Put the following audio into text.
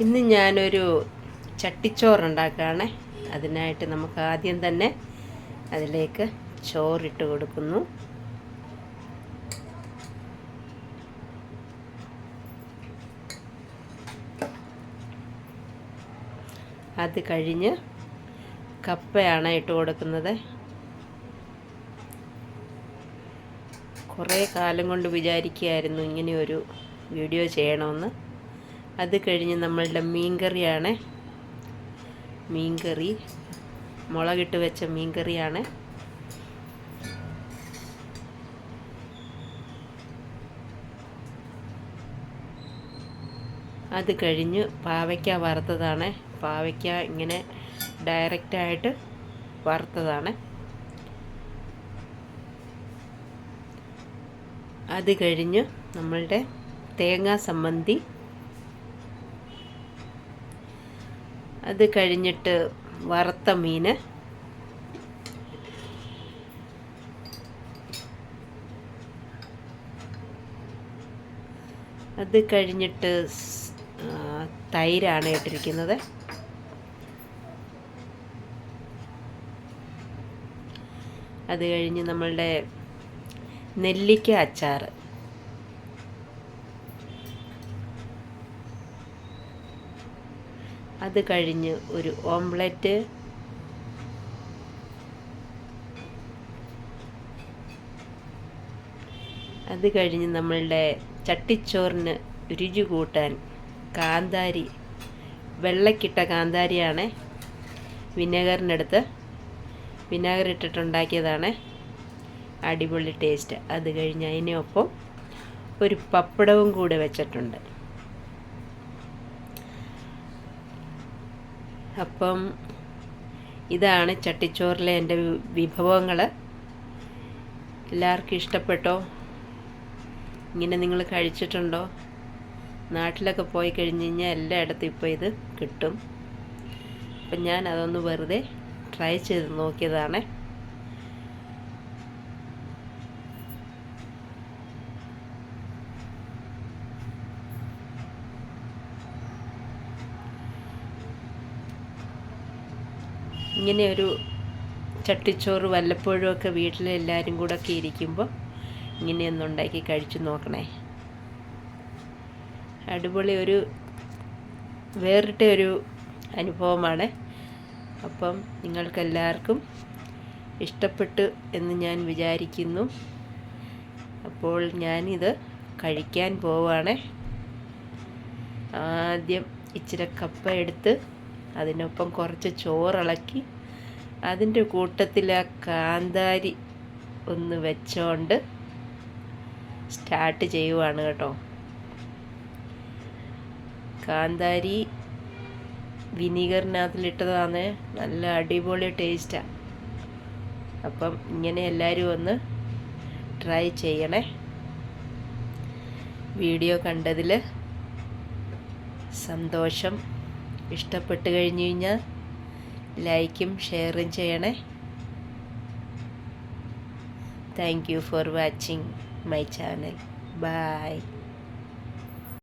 ഇന്ന് ഞാനൊരു ചട്ടിച്ചോറുണ്ടാക്കുകയാണേ. അതിനായിട്ട് നമുക്ക് ആദ്യം തന്നെ അതിലേക്ക് ചോറിട്ട് കൊടുക്കുന്നു. അത് കഴിഞ്ഞ് കപ്പയാണ് ഇട്ട് കൊടുക്കുന്നത്. കുറേ കാലം കൊണ്ട് വിചാരിക്കുകയായിരുന്നു ഇങ്ങനെ ഒരു വീഡിയോ ചെയ്യണമെന്ന്. അത് കഴിഞ്ഞ് നമ്മളുടെ മീൻകറിയാണ്. മീൻകറി. മുളകിട്ട് വെച്ച മീൻകറിയാണ്. അത് കഴിഞ്ഞ് പാവയ്ക്ക വറുത്തതാണ്. പാവയ്ക്ക ഇങ്ങനെ ഡയറക്റ്റായിട്ട് വറുത്തതാണ്. അത് കഴിഞ്ഞ് നമ്മളുടെ തേങ്ങാ സമ്മന്തി അത് കഴിഞ്ഞിട്ട് വറുത്ത മീൻ അത് കഴിഞ്ഞിട്ട് തൈരാണ് ഇട്ടിരിക്കുന്നത്. അത് കഴിഞ്ഞ് നമ്മളുടെ നെല്ലിക്ക അച്ചാർ അത് കഴിഞ്ഞ് ഒരു ഓംലെറ്റ്. അത് കഴിഞ്ഞ് നമ്മളുടെ ചട്ടിച്ചോറിന് രുചി കൂട്ടാൻ കാന്താരി വെള്ളക്കിട്ട കാന്താരിയാണ് വിനെഗറിനടുത്ത്. വിനാഗർ ഇട്ടിട്ടുണ്ടാക്കിയതാണ്. അടിപൊളി ടേസ്റ്റ്. അത് കഴിഞ്ഞ് അതിനൊപ്പം ഒരു പപ്പടവും കൂടെ വെച്ചിട്ടുണ്ട്. അപ്പം ഇതാണ് ചട്ടിച്ചോറിലെ എന്റെ വിഭവങ്ങൾ എല്ലാവർക്കും ഇഷ്ടപ്പെട്ടോ? ഇങ്ങനെ നിങ്ങൾ കഴിച്ചിട്ടുണ്ടോ? നാട്ടിലൊക്കെ പോയി കഴിഞ്ഞ് കഴിഞ്ഞാൽ എല്ലായിടത്തും ഇപ്പോൾ ഇത് കിട്ടും. അപ്പം ഞാൻ അതൊന്ന് വെറുതെ ട്രൈ ചെയ്ത് നോക്കിയതാണ്. ഇങ്ങനെ ഒരു ചട്ടിച്ചോറ് വല്ലപ്പോഴും ഒക്കെ വീട്ടിലെല്ലാവരും കൂടെ ഒക്കെ ഇരിക്കുമ്പോൾ ഇങ്ങനെയൊന്നുണ്ടാക്കി കഴിച്ചു നോക്കണേ. അടിപൊളി ഒരു വേറിട്ട ഒരു അനുഭവമാണ്. അപ്പം നിങ്ങൾക്കെല്ലാവർക്കും ഇഷ്ടപ്പെട്ടു എന്ന് ഞാൻ വിചാരിക്കുന്നു. അപ്പോൾ ഞാനിത് കഴിക്കാൻ പോവാണ്. ആദ്യം ഇച്ചിരി കപ്പ എടുത്ത് അതിനൊപ്പം കുറച്ച് ചോറിളക്കി അതിന്റെ കൂട്ടത്തിൽ ആ കാന്താരി ഒന്ന് വെച്ചോണ്ട് സ്റ്റാർട്ട് ചെയ്യുവാണ് കേട്ടോ. കാന്താരി വിനീഗറിനകത്തിലിട്ടതാണ് നല്ല അടിപൊളി ടേസ്റ്റാണ് അപ്പം ഇങ്ങനെ എല്ലാവരും ഒന്ന് ട്രൈ ചെയ്യണേ. വീഡിയോ കണ്ടതിൽ സന്തോഷം. ഇഷ്ടപ്പെട്ട് കഴിഞ്ഞു കഴിഞ്ഞാൽ ലൈക്കും ഷെയറും ചെയ്യണേ. Thank you for watching my channel bye